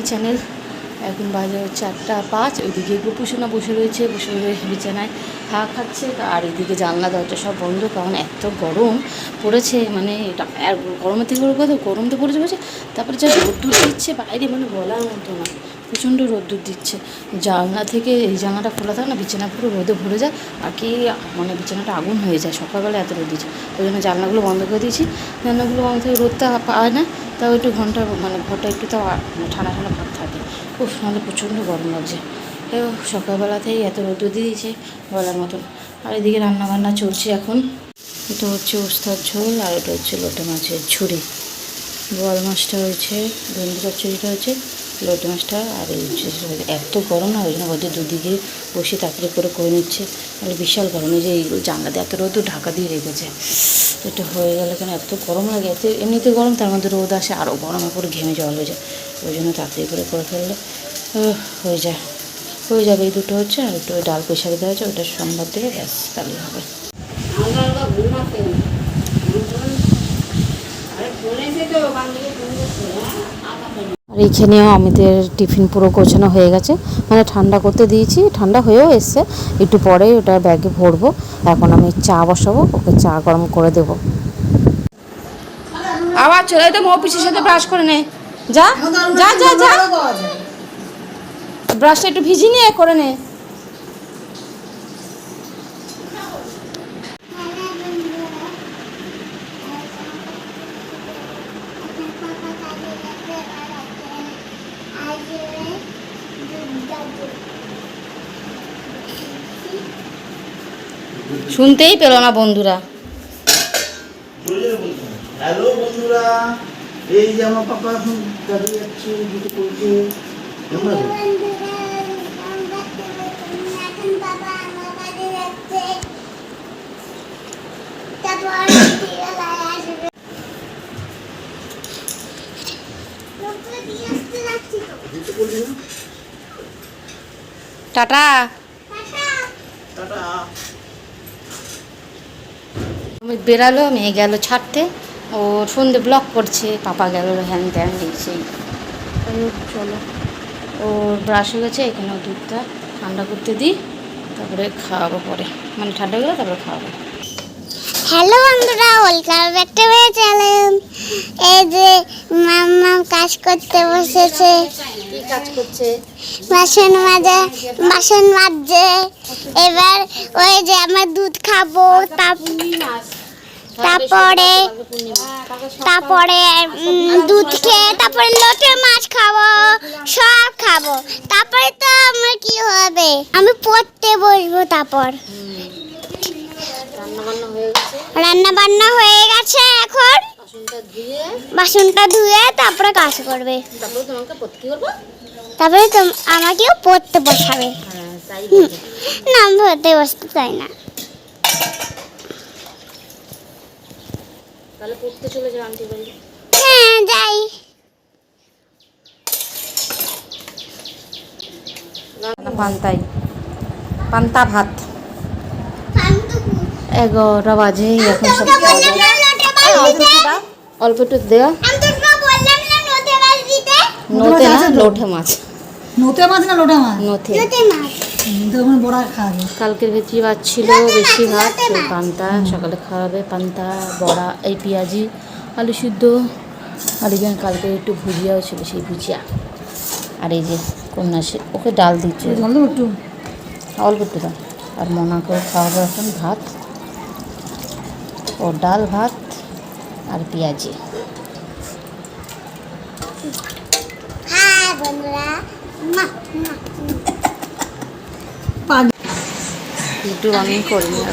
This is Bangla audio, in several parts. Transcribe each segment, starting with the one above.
মাই চ্যানেল। এখন বাজে হচ্ছে আটটা পাঁচ। ওইদিকে গোপুসোনা বসে রয়েছে বসে রয়েছে বিছানায় হা খাচ্ছে। আর এদিকে জানলা, দরজা সব বন্ধ, কারণ এত গরম পড়েছে। মানে গরমের থেকে বড় কথা, গরম তো পড়েছে পড়েছে। তারপরে যা রোদ্দুর দিচ্ছে, বাইরে মানে বলার মতো না। প্রচণ্ড রোদ্দুর দিচ্ছে। জানলা থেকে এই জানলাটা খোলা থাকে না, বিছানা পুরো রোদে ভরে যায়। আর কি মানে বিছানাটা আগুন হয়ে যায়। সকালবেলা এত রোদ দিচ্ছে। ওই জন্য জানলাগুলো বন্ধ করে দিয়েছি। জানলাগুলো বন্ধ থেকে রোদটা পায় না। তাও একটু ঘণ্টা মানে ঘরটা একটু তাও মানে ঠান্ডা ঠান্ডা ভাব থাকে। উফ নাহলে প্রচণ্ড গরম লাগছে। সকালবেলা সকালবেলাতেই এত রোদ দিয়ে দিয়েছে বলার মতন। আর এদিকে রান্নাবান্না চলছে এখন। এটা হচ্ছে উস্তার ঝোল, আর এটা হচ্ছে লোটে মাছের ঝুড়ি। বল মাছটা হয়েছে, ভেন্ডি চচ্চড়িটা হচ্ছে লোটে মাছটা আর এই এত গরম না, ওই জন্য ওদের দুদিকে বসে তাড়াতাড়ি করে করে নিচ্ছে। মানে বিশাল গরম, এই যে এই জানলা দিয়ে এত রোদ ঢাকা দিয়ে রেখেছে। এটা হয়ে গেলে কেন? এত গরম লাগে, এত এমনিতে গরম, তার মধ্যে রোদ আসে আরও গরমে করে ঘেমে জল হয়ে যায়। ওই জন্য তাড়াতাড়ি করে করে ফেললে। হয়ে যায়। হয়ে যাবে, এই দুটো হচ্ছে, আর একটু ওই ডাল পেশারি দেওয়া হচ্ছে ওটা সোমবার থেকে, ব্যাস, তাহলে হবে। আর এইখানেও আমাদের টিফিন পুরো গোছানো হয়ে গেছে। মানে ঠান্ডা করতে দিয়েছি, ঠান্ডা হয়েও এসছে। একটু পরে ওটা ব্যাগে ভরবো। এখন আমি চা বসাবো, ওকে চা গরম করে দেবো। আবার চলে তো অফিসের সাথে ব্রাশ করে নে। যা যা যা যা। ব্রাশটা একটু ভিজি নিয়ে করে নে। শুনতেই পেল না বন্ধুরা। হ্যালো বন্ধুরা এই যে আমার পাপা এখন যাচ্ছে দুটো করছে? টাটা। টাটা। বেরালো মেয়ে গেল ছাড়তে। ও সন্ধে ব্লক করছে পাপা গেল হ্যান ত্যান দিয়েছে চলো। ও ব্রাশ হয়ে গেছে এখানে দুধটা ঠান্ডা করতে দিই তারপরে খাওয়াবো পরে। মানে ঠান্ডা গেলে তারপরে খাওয়াবো। হ্যালো বন্ধুরা welcome back to my channel. এই যে মাম্মা কাজ করতে বসেছে। কি কাজ করছে? বাসন মাজে বাসন মাজছে এবার ওই যে আমরা দুধ খাব তাপ- তারপরে তারপরে দুধ খেয়ে তারপরে লোটে মাছ খাব, সব খাব। তারপরে তো আমার কি হবে? আমি পড়তে বসবো তারপর। রান্না বান্না হয়ে গেছে এখন। বাসনটা ধুয়ে তারপরে কাজ করবে। তারপরে আমাকেও পড়তে বসাবে। না, আমি পড়তে বসতে চাই না। তাহলে পড়তে চলে যাও আন্টি বাড়ি হ্যাঁ যাই। পান্তাই। পান্তা ভাত। এগারোটা বাজে এখন সব দাওয়া। অল্প একটু দাও, অল্প একটু দেওয়া নোতে না লোটে মাছ নোতে মাছ। না লোটা মাছ? নোতে তো ওখানে বড়া খাওয়াবে কালকের ভেতরি ভাত ছিল, বেশি ভাত পান্তা, সকালে খাওয়াবে, পান্তা, বড়া, এই পেঁয়াজি, আলু সিদ্ধ। আর যে কালকে একটু ভুজিয়াও ছিল, সেই ভুজিয়া। আর এই যে কন্যা সে, ওকে ডাল দিচ্ছে। একটু অল্প একটু দাও। আর মনা করে খাওয়াবো এখন ভাত। ও ডাল, ভাত আর পেঁয়াজি। বন্ধুরা একটু আমি করি এখন করি।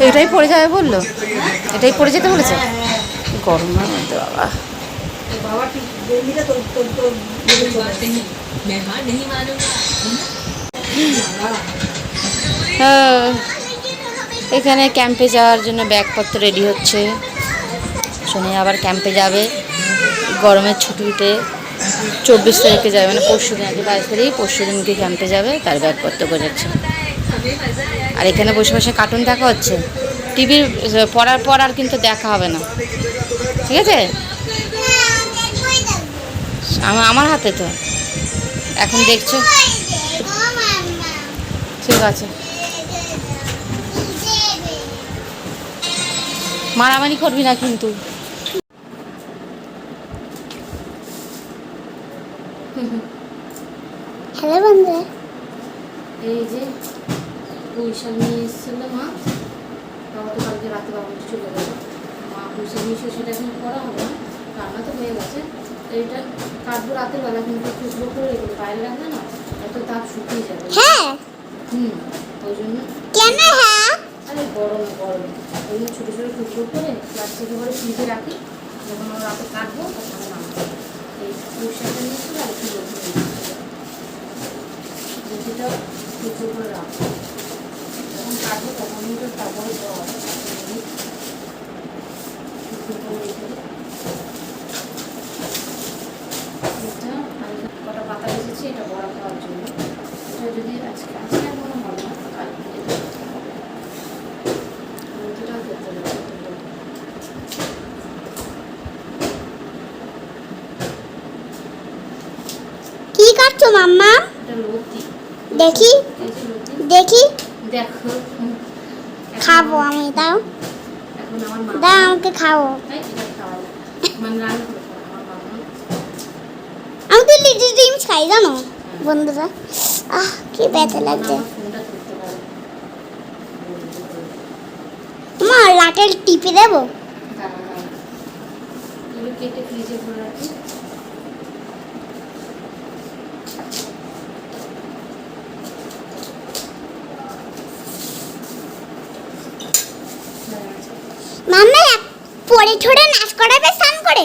এটাই পড়ে যাবে বলল? এটাই পড়ে যেতে বলেছে? গরমের মধ্যে বাবা। হ্যাঁ। এখানে ক্যাম্পে যাওয়ার জন্য ব্যাগপত্র রেডি হচ্ছে। শনি আবার ক্যাম্পে যাবে। গরমের ছুটিতে। চব্বিশ তারিখে যাবে মানে পরশু দিন, আজকে বাইশ তারিখ, পরশু দিনকে ক্যাম্পে যাবে, তার ব্যাগপত্র বোঝাচ্ছে আর এখানে বসে বসে কার্টুন দেখা হচ্ছে। টিভির পড়ার পর আর কিন্তু দেখা হবে না। ঠিক আছে? আমার আমার হাতে তো। এখন দেখছ? ঠিক আছে। মারামারি করবি না কিন্তু। হ্যালো বন্ধুরা এই যে পুঁই শাক নিয়ে এসেছিল মা বাবা তো কালকে রাতে বাবা চলে গেল মা পুঁই শাক নিয়ে এসে সেটা এখন করা হবে না রান্না তো হয়ে গেছে তো এটা কাটবো রাতের বেলা কিন্তু টুকরো করে রেখে বাইরে রাখবে না এত তাপ শুকিয়ে যাবে হ্যাঁ হুম ওই জন্য কেন হ্যাঁ আরে গরম গরম ওই জন্য ছোটো ছোটো টুকরো করে প্লাস্টিকে করে ফ্রিজে রাখি যখন আমরা রাতে কাটবো তখন এই পুঁই শাকটা নিয়ে এসেছিল আর একটু নিয়ে এসেছিল করে রাখব। যখন কাটবো তখন তো তারপরে কটা পাতা এসেছে এটা বড়া খাওয়ার জন্য। এটা যদি আজকে আজকে মনে হবে না কালকে এটা করতে হবে কি করছ মাম্মা? দেখি দেখি। দেখো। খাব আমি এখন দাও আমাকে খাব। আমি তো লিটিল ড্রিমস খাই জানো বন্ধুরা। আহ কি ব্যথা লাগছে। মা লাটের টিপে দেবো? কেটে ফ্রিজে ভরে রাখি দাঁড়া, আচ্ছা। মাম্মা পরে ঠোরে নাচ করাবে স্নান করে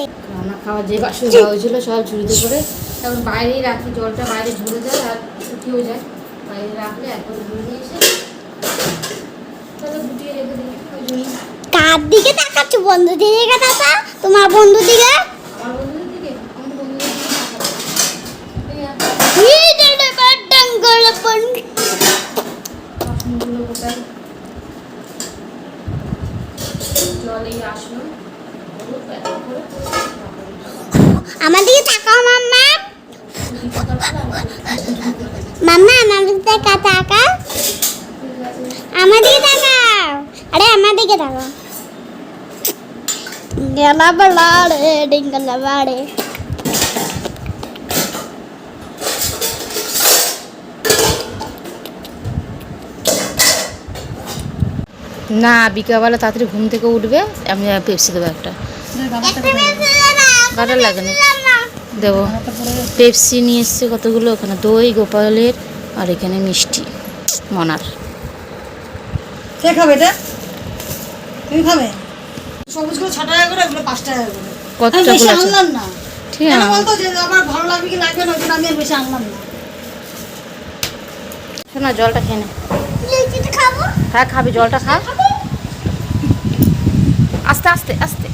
খাওয়ার যে বাসন দেওয়া হয়েছিল সব ঝুড়িতে করে তখন বাইরেই রাখি জলটা বাইরে ঝরে যায় আর শুকিয়েও যায়। বাইরে রাখলে একবার ধরে নিয়ে এসে তাহলে গুটিয়ে রেখে দিই ওই কার দিকে তাকাচ্ছ? বন্ধু দিকে তাকা। তোমার বন্ধু দিকে? আমার দিকে? আমার দিকে আসলো। হলুদ করে। আমার দিকে তাকাও মাম্মা। মাম্মা আমার দিকে তাকা তাকা আমার দিকে তাকাও। আরে আমার দিকে তাকাও। গেলা বলাড়ে ডিঙ্গলা বাড়ে। না বিকালবেলা তাড়াতাড়ি ঘুম থেকে উঠবে আমি পেপসি দেবো একটা। গাটার লাগে না। দেবো। পেপসি নিয়ে এসছে কতগুলো? ওখানে দই গোপালের আর এখানে মিষ্টি মনার। কে খাবে এটা? তুমি খাবে? সবুজগুলো ছ টাকা করে ওগুলো পাঁচ টাকা করে। কত বেশি আনলাম না। ঠিক আছে। বলতো যে আমার ভালো লাগবে কি লাগবে না আমি আর বেশি আনলাম না। শোনা জলটা খেয়ে নে। হ্যাঁ খাবি জলটা খা। আস্তে আস্তে আস্তে।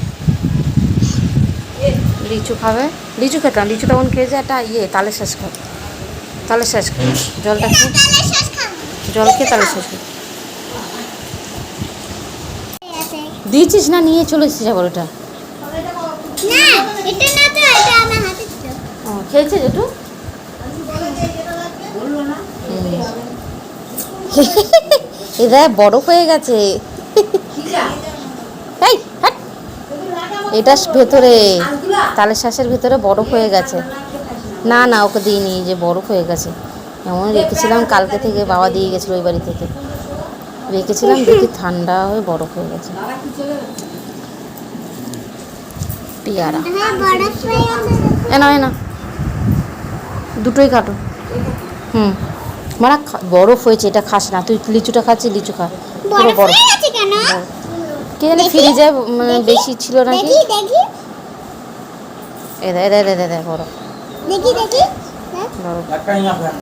লিচু খাবে। লিচু খেতাম লিচু তখন খেয়েছে একটা ইয়ে তালে শেষ খাবে। তালে শেষ খাবে। জলটা খেয়ে। জল খেয়ে তালে শেষ খাবে। দিয়েছিস না নিয়ে চলে এসেছিস আবার ওটা? না এটা না তো এটা আমার হাতে খেয়েছে যেটু এটা বড় হয়ে গেছে। এই। এটা ভেতরে। তালের শ্বাসের ভিতরে বরফ হয়ে গেছে। না না ওকে দিইনি যে বরফ হয়ে গেছে। এমন রেখেছিলাম কালকে থেকে বাবা দিয়ে গেছিল ওই বাড়ি থেকে। রেখেছিলাম দেখি ঠান্ডা হয়ে বরফ হয়ে গেছে। পেয়ারা। এ না না দুটোই কাটো। হুম। মানে বরফ হয়েছে এটা খাস না। তুই লিচুটা খাচ্ছিস লিচু খা। পুরো বরফ কে জানি ফ্রিজে মানে বেশি ছিল নাকি? এ দে দে দে দে দে দেখি দেখি। হ্যাঁ? বরফ একটাই না খায়।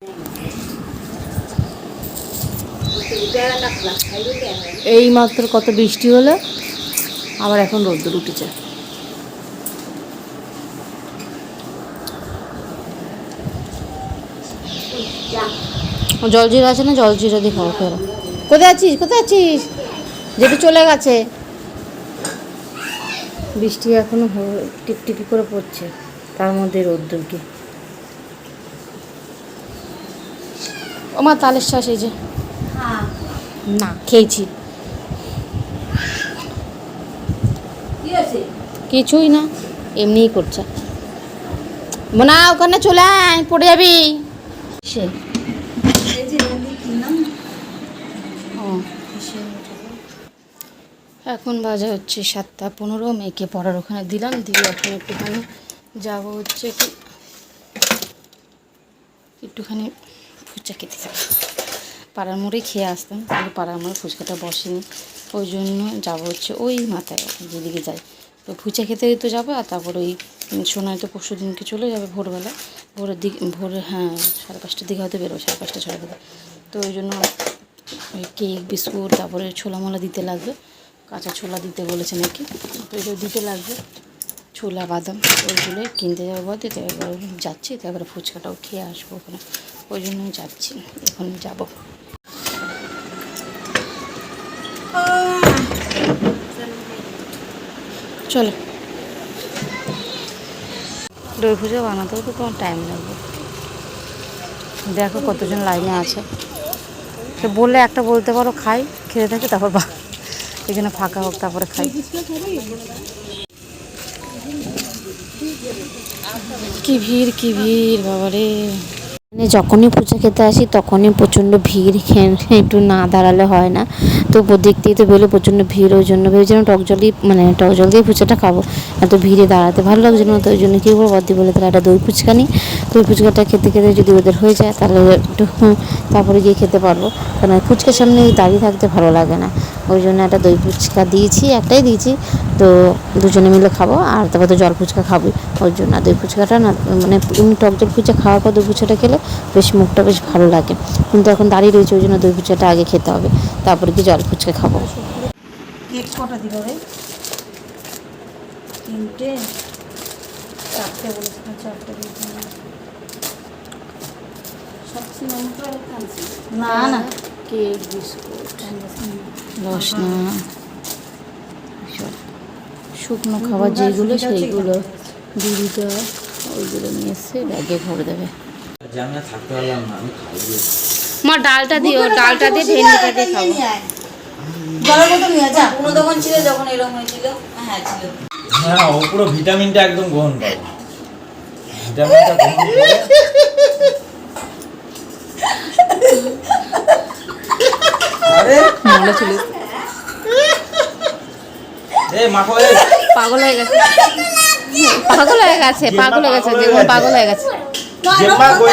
এই মাত্র কত বৃষ্টি হলো? আবার এখন রোদ্দুর উঠেছে। জল জিরা আছে না? জল জিরা দিয়ে ফেরো কোথায় আছিস? কোথায় আছিস? যেটু চলে গেছে। বৃষ্টি এখনও হ- টিপটিপি করে পড়ছে, তার মধ্যে রোদ্দুর কি ও মা, তালের শ্বাস এই যে। না, খেয়েছি। কিছুই না, এমনিই করছে। মোনা, ওখানে চলে আয়, পড়ে যাবি। সে এই যে এখান থেকে কিনলাম ও এখন বাজে হচ্ছে সাতটা পনেরো, মেয়েকে পড়ার ওখানে দিলাম, দিয়ে এখন একটুখানি যাব হচ্ছে কি একটুখানি ফুচকা খেতে পাড়ার মোড়ে খেয়ে আসতাম, কিন্তু পাড়ার মোড়ে ফুচকাটা বসেনি। ওই জন্য যাব হচ্ছে ওই মাথায়, যেদিকে যাই। তো ফুচকা খেতে তো যাব, আর তারপর ওই সোনায় তো পরশু দিনকে চলে যাবে ভোরবেলা। ভোরের দিকে, ভোরে হ্যাঁ সাড়ে পাঁচটার দিকে হয়তো বেরোবে, সাড়ে পাঁচটা ছটা দিকে তো ওই জন্য ওই কেক, বিস্কুট, তারপরে ছোলা মোলা দিতে লাগবে। কাঁচা ছোলা দিতে বলেছে নাকি? তো এগুলো দিতে লাগবে ছোলা, বাদাম ওইগুলো কিনতে যাব বলতে, তো এবার যাচ্ছি তারপরে ফুচকাটাও খেয়ে আসব ওখানে। ওই জন্য যাচ্ছি, এখন যাব। চলো। দই ফুচকা বানাতেও তো তোমার টাইম লাগবে। দেখো কতজন লাইনে আছে। বললে একটা বলতে পারো, খাই খেতে থাকে, তারপর বা এখানে ফাঁকা হোক, তারপরে খাই। কি ভিড় কি ভিড়, বাবারে। মানে যখনই পুজো খেতে আসি, তখনই প্রচণ্ড ভিড়। খেয়ে- একটু না দাঁড়ালে হয় না। তো দেখতেই তো বেরোলে প্রচণ্ড ভিড়, ওই জন্য ভেবেছিলাম টক জলই মানে টক জল দিয়ে ফুচকাটা খাব। এত ভিড়ে দাঁড়াতে ভালো লাগছে না, তো ওই জন্য কী করব বদ্দি বলে তাহলে একটা দই ফুচকা নিই। দই ফুচকাটা খেতে খেতে যদি ওদের হয়ে যায়, তাহলে একটু তারপরে গিয়ে খেতে পারব। কারণ ফুচকার সামনে দাঁড়িয়ে থাকতে ভালো লাগে না। ওই জন্য একটা দই ফুচকা দিয়েছি, একটাই দিয়েছি। তো দুজনে মিলে খাব, আর তারপর তো জল ফুচকা খাবোই। ওই জন্য দই ফুচকাটা না মানে টক জল ফুচকা খাওয়ার পর দই ফুচকাটা খেলে বেশ মুখটা বেশ ভালো লাগে। কিন্তু এখন দাঁড়িয়ে রয়েছে, ওই জন্য দই ফুচকাটা আগে খেতে হবে। তারপরে কি জল ফুচকা খাব। কেক কটা তিনটে? চারটে বলেছিলাম চারটে না না। কেক বিস্কুট শুকনো খাবার যেগুলো সেইগুলো। দিদিটা ওইগুলো নিয়ে এসে ব্যাগে ভরে দেবে। মা ডালটা দিও ডালটা দিয়ে ভেন্ডিটা দিয়ে খাব। জলের বোতল নিয়ে যা। কোনো দোকান ছিল যখন এরকম হয়েছিল? হ্যাঁ ছিল। হ্যাঁ ও পুরো ভিটামিনটা একদম গ্রহণ করে। ভিটামিনটা গ্রহণ করে আরে মনে চলে এ মাখো এ পাগল হয়ে গেছে। পাগল হয়ে গেছে পাগল হয়ে গেছে দেখুন পাগল হয়ে গেছে। জেম্মা কই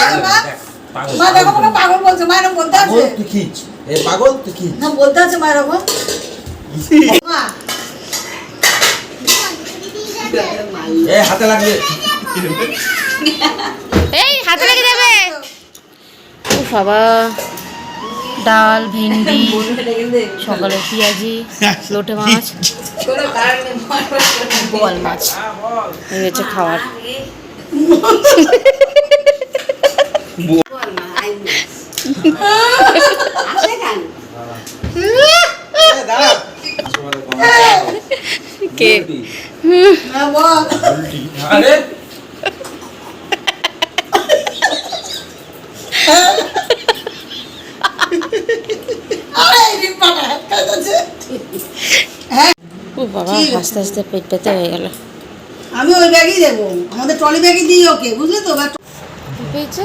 পাগল। মা দেখো পাগল বলছে মা এরকম বলতে আছে? তুই খিচ এ পাগল তুই খিচ না বলতে আছে মা এরকম। মা। হাতে লাগবে। এই হাতে লেগে যাবে ও বাবা। ডাল ভেন্ডি সকালে পেঁয়াজি লোটে মাছ বোয়াল মাছ। এই হচ্ছে খাবার কে? ও বাবা আস্তে আস্তে পেট হয়ে গেল। আমি ওই ব্যাগই দেবো। আমাদের ট্রলি ব্যাগই দিই ওকে বুঝলি তো? কি পেয়েছে?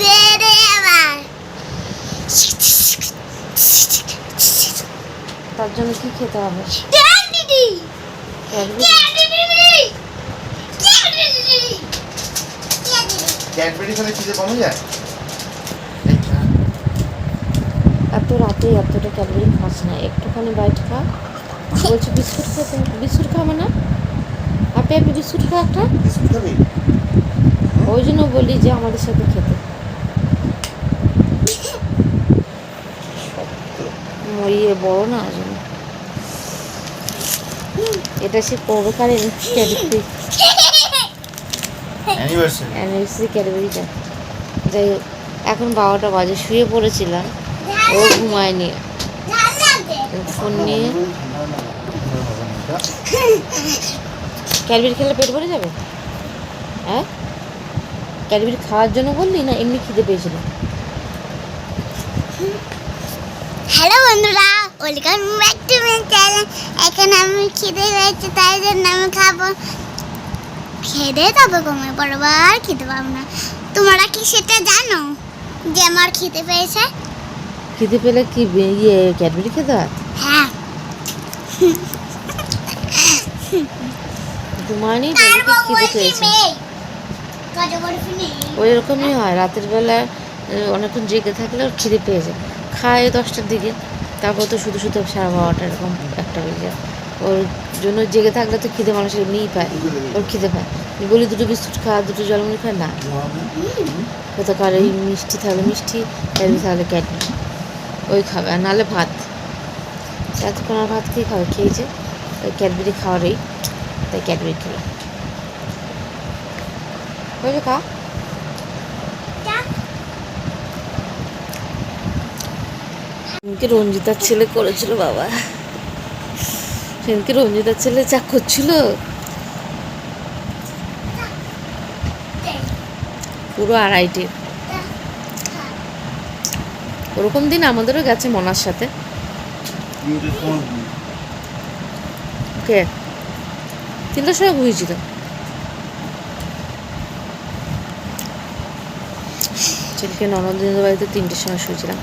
রে আবার তার জন্য কি খেতে হবে? দিদি। ক্যাডবেরি? ক্যাডবেরি খেলে খিদে কমে যায়? এত রাতে এতটা ক্যালোরি খাস না একটুখানি বাইট খা। বলছি বিস্কুট খেতে বিস্কুট খাবে না? আপনি আপনি বিস্কুট খা একটা। ওই জন্য বলি যে আমাদের সাথে খেতে। ম- ইয়ে বড় না জন্য এটা সে কবেকার ক্যাডবেরি। অ্যানিভার্সারি অ্যানিভার্সারি ক্যাডবেরিটা। যাই হোক এখন বারোটা বাজে শুয়ে পড়েছিলাম। ও ঘুমায়নি খেলে পেট ভরে যাবে? হ্যাঁ ক্যাডবেরি খাওয়ার জন্য বললি না এমনি খিদে পেয়েছিল? হ্যালো বন্ধুরা, welcome back to my channel. এখানে আমি খিদে পেয়েছি, তাই জন্য আমি খাব। খেদে তবে ঘুমিয়ে পড়ব আর খেতে পারব না। তোমরা কি সেটা জানো যে আমার খিদে পেয়েছে? খিদে পেলে কি ইয়ে ক্যাডবেরি খেতে হয়? হ্যাঁ। বউ খিদে পেয়েছে। ওই রকমই হয়। রাতের বেলা অনেকক্ষণ জেগে থাকলে ওর খিদে পেয়ে যায়। খায় দশটার দিকে। তারপর তো শুধু শুধু সাড়ে বারোটা এরকম একটা বেজে যায়। ওর জন্য জেগে থাকলে তো খিদে মানুষ এমনিই পায়। ওর খিদে পায়। বলি দুটো বিস্কুট খা দুটো জলমুড়ি খা। না। কোথাও কার ওই মিষ্টি থাকলে মিষ্টি ক্যাডবি থাকলে ক্যাডবি ওই খাবে, আর নাহলে ভাত। এতক্ষণ আর ভাত খেয়ে খাবে? খেয়েছে ওই ক্যাডবেরি খাওয়ারই তাই ক্যাডবেরি খেলো বুঝলো খা। সেদিনকে রঞ্জিতার ছেলে করেছিল, বাবা। সেদিনকে রঞ্জিতার ছেলে চা করছিল। পুরো আড়াইটে। ওরকম দিন আমাদেরও গেছে মনার সাথে। কে তিনটার সময় ঘুমিয়েছিল সেদিনকে ননদিনের বাড়িতে তিনটের সময় শুয়েছিলাম।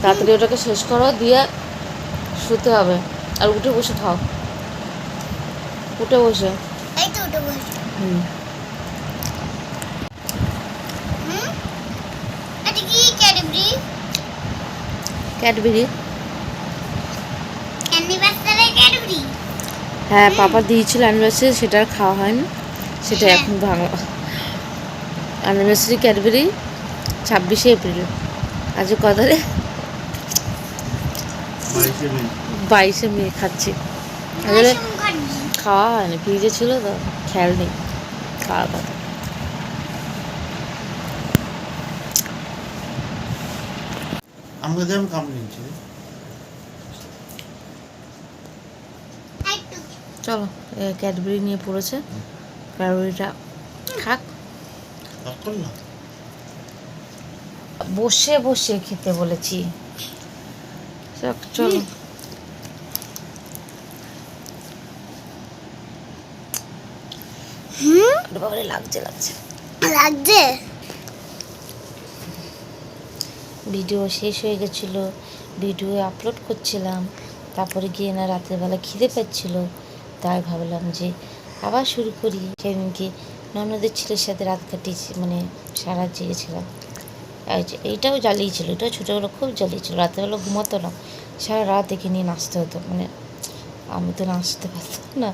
তাড়াতাড়ি ওটাকে শেষ করো দিয়ে শুতে হবে। আর উঠে বসে খাও উঠে বসে। হুম এটা কি ক্যাডবেরি ক্যাডবেরি। Anniversary Cadbury. হ্যাঁ পাপা দিয়েছিল অ্যানিভার্সারি সেটা আর খাওয়া হয়নি। সেটা হ্যাঁ। এখন ভাঙা। অ্যানিভার্সারি ক্যাডবেরি ছাব্বিশে এপ্রিল। আজ কত রে? বাইশে মে। খাচ্ছি। আসলে খাওয়া হয়নি ফ্রিজে ছিল তো খেয়াল নেই। খাওয়ার কথা নিচ্ছে একটু চলো ক্যাডবেরি নিয়ে পড়েছে। ক্যাডবেরিটা খাক। বসে বসে খেতে বলেছি। চলো। হুম। বাবারে লাগছে লাগছে। লাগছে? ভিডিও শেষ হয়ে গেছিল, ভিডিও আপলোড করছিলাম, তারপরে গিয়ে না রাতের বেলা খিদে পাচ্ছিল, তাই ভাবলাম যে আবার শুরু করি। সেদিনকে ননদের ছেলের সাথে রাত কাটিয়েছি মানে সারা জেগেছিলাম এইটাও জ্বালিয়েছিল এটাও ছোটোবেলা খুব জ্বালিয়েছিল রাতেরবেলা ঘুমাতো না, সারা রাত একে নিয়ে নাচতে হতো মানে আমি তো নাচতে পারতাম না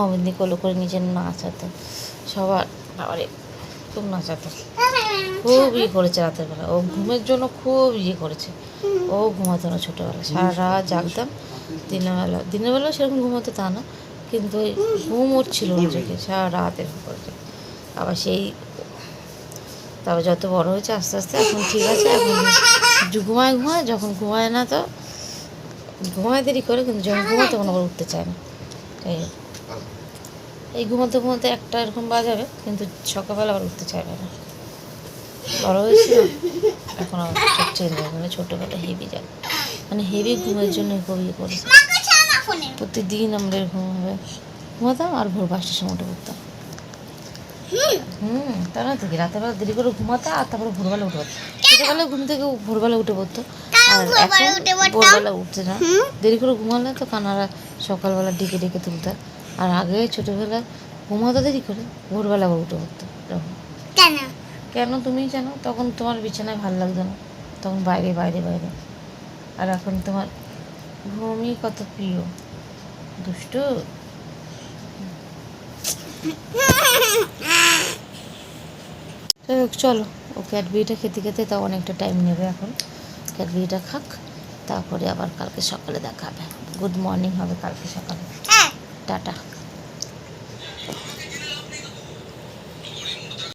অমিতনি কোলো করে নিজের নাচ হতো সবার বাবারে খুব নাচাতো খুব ইয়ে করেছে রাতের বেলা। ও ঘুমের জন্য খুব ইয়ে করেছে। ও ঘুমাতো না ছোটোবেলা সারা রাত জাগতাম। দিনের বেলা দিনের বেলা সেরকম ঘুমাতো তা না। কিন্তু ওই ঘুম উঠছিল ছিল না জেগে। সারা রাত এরকম করেছে আবার সেই তারপর যত বড় হয়েছে আস্তে আস্তে এখন ঠিক আছে এখন ঘুমায় ঘুমায় যখন ঘুমায় না তো ঘুমায় দেরি করে কিন্তু যখন ঘুমায় তখন আবার উঠতে চায় না। এই এই ঘুমাতে ঘুমাতে একটা এরকম বাজাবে কিন্তু সকালবেলা আবার উঠতে চাইবে না। বড় হয়েছে না এখন আবার সব চেঞ্জ হবে মানে ছোটোবেলা হেভি যাবে। মানে হেভি ঘুমের জন্য ছানা ফোনে। প্রতিদিন আমরা এরকম ভাবে ঘুমাতাম আর ভোর পাঁচটার সময় উঠে পড়তাম। হুম। তা না থেকে রাতের বেলা দেরি করে ঘুমাতো আর তারপরে ভোরবেলা উঠে পড়তো। ছোটোবেলায় ঘুম থেকে ভোরবেলা উঠে পড়তো। আর ভোরবেলা এখন ভোরবেলা উঠছে না। দেরি করে ঘুমালে তো কানারা সকালবেলা ডেকে ডেকে তুলতো। আর আগে ছোটোবেলা ঘুমাতো দেরি করে ভোরবেলা উঠে পড়তো। এরকম। কেন তুমিই জানো? তখন তোমার বিছানায় ভালো লাগতো না। তখন বাইরে বাইরে বাইরে। আর এখন তোমার ঘুমই কত প্রিয়। দুষ্টু। যাই হোক, চলো। ও ক্যাডবেরিটা খেতে খেতে তাও অনেকটা টাইম নেবে এখন। ক্যাডবেরিটা খাক। তারপরে আবার কালকে সকালে দেখা হবে। গুড মর্নিং হবে কালকে সকালে। হ্যাঁ। টাটা।